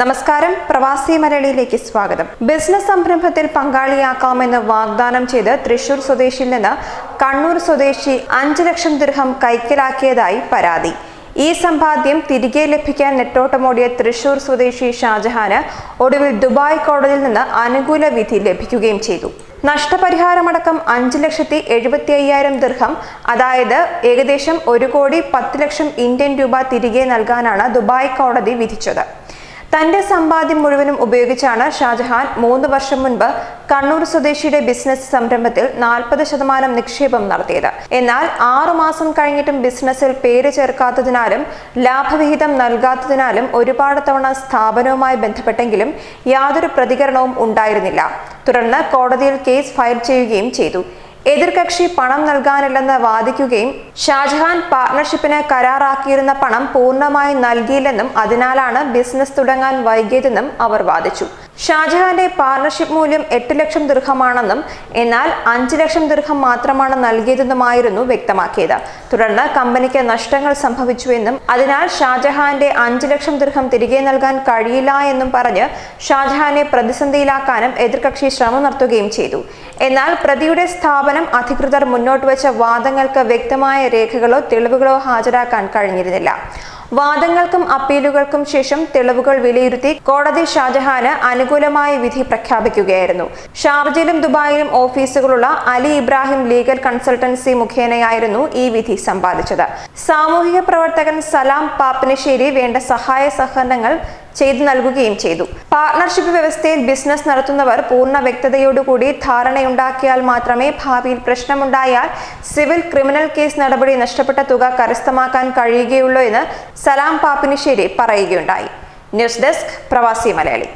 നമസ്കാരം. പ്രവാസി മലയാളിയിലേക്ക് സ്വാഗതം. ബിസിനസ് സംരംഭത്തിൽ പങ്കാളിയാക്കാമെന്ന് വാഗ്ദാനം ചെയ്ത് തൃശൂർ സ്വദേശിയിൽ നിന്ന് കണ്ണൂർ സ്വദേശി അഞ്ച് ലക്ഷം ദിർഹം കൈക്കലാക്കിയതായി പരാതി. ഈ സമ്പാദ്യം തിരികെ ലഭിക്കാൻ നെട്ടോട്ടമോടിയ തൃശൂർ സ്വദേശി ഷാജഹാന് ഒടുവിൽ ദുബായ് കോടതിയിൽ നിന്ന് അനുകൂല വിധി ലഭിക്കുകയും ചെയ്തു. നഷ്ടപരിഹാരമടക്കം അഞ്ച് ലക്ഷത്തി എഴുപത്തി അയ്യായിരം ദിർഹം അതായത് ഏകദേശം ഒരു കോടി പത്ത് ലക്ഷം ഇന്ത്യൻ രൂപ തിരികെ നൽകാനാണ് ദുബായ് കോടതി വിധിച്ചത്. തന്റെ സമ്പാദ്യം മുഴുവനും ഉപയോഗിച്ചാണ് ഷാജഹാൻ മൂന്ന് വർഷം മുൻപ് കണ്ണൂർ സ്വദേശിയുടെ ബിസിനസ് സംരംഭത്തിൽ നാൽപ്പത് ശതമാനം നിക്ഷേപം നടത്തിയത്. എന്നാൽ ആറുമാസം കഴിഞ്ഞിട്ടും ബിസിനസ്സിൽ പേര് ചേർക്കാത്തതിനാലും ലാഭവിഹിതം നൽകാത്തതിനാലും ഒരുപാട് തവണ സ്ഥാപനവുമായി ബന്ധപ്പെട്ടെങ്കിലും യാതൊരു പ്രതികരണവും ഉണ്ടായിരുന്നില്ല. തുടർന്ന് കോടതിയിൽ കേസ് ഫയൽ ചെയ്യുകയും ചെയ്തു. എതിർകക്ഷി പണം നൽകാനില്ലെന്ന് വാദിക്കുകയും ഷാജഹാൻ പാർട്ണർഷിപ്പിന് കരാറാക്കിയിരുന്ന പണം പൂർണമായി നൽകിയില്ലെന്നും അതിനാലാണ് ബിസിനസ് തുടങ്ങാൻ വൈകിയതെന്നും അവർ വാദിച്ചു. ഷാജഹാന്റെ പാർട്ണർഷിപ്പ് മൂല്യം എട്ട് ലക്ഷം ദീർഘമാണെന്നും എന്നാൽ അഞ്ച് ലക്ഷം ദീർഘം മാത്രമാണ് നൽകിയതെന്നുമായിരുന്നു വ്യക്തമാക്കിയത്. തുടർന്ന് കമ്പനിക്ക് നഷ്ടങ്ങൾ സംഭവിച്ചുവെന്നും അതിനാൽ ഷാജഹാന്റെ അഞ്ച് ലക്ഷം ദീർഘം തിരികെ നൽകാൻ കഴിയില്ല എന്നും പറഞ്ഞ് ഷാജഹാനെ പ്രതിസന്ധിയിലാക്കാനും എതിർകക്ഷി ശ്രമം നടത്തുകയും ചെയ്തു. എന്നാൽ പ്രതിയുടെ സ്ഥാപനം അധികൃതർ മുന്നോട്ട് വെച്ച വാദങ്ങൾക്ക് വ്യക്തമായ രേഖകളോ തെളിവുകളോ ഹാജരാക്കാൻ കഴിഞ്ഞിരുന്നില്ല. വാദങ്ങൾക്കും അപ്പീലുകൾക്കും ശേഷം തെളിവുകൾ വിലയിരുത്തി കോടതി ഷാജഹാന് അനുകൂലമായ വിധി പ്രഖ്യാപിക്കുകയായിരുന്നു. ഷാർജയിലും ദുബായിലും ഓഫീസുകളുള്ള അലി ഇബ്രാഹിം ലീഗൽ കൺസൾട്ടൻസി മുഖേനയായിരുന്നു ഈ വിധി സമ്പാദിച്ചത്. സാമൂഹിക പ്രവർത്തകൻ സലാം പാപ്പനശ്ശേരി വേണ്ട സഹായ സഹകരണങ്ങൾ ചെയ്തു നൽകുകയും ചെയ്തു. പാർട്ണർഷിപ്പ് വ്യവസ്ഥയിൽ ബിസിനസ് നടത്തുന്നവർ പൂർണ വ്യക്തതയോടുകൂടി ധാരണയുണ്ടാക്കിയാൽ മാത്രമേ ഭാവിയിൽ പ്രശ്നമുണ്ടായാൽ സിവിൽ ക്രിമിനൽ കേസ് നടപടി നഷ്ടപ്പെട്ട തുക കരസ്ഥമാക്കാൻ കഴിയുകയുള്ളൂ എന്ന് സലാം പാപ്പിനിശ്ശേരി പറയുകയുണ്ടായി. ന്യൂസ് ഡെസ്ക് പ്രവാസി മലയാളി.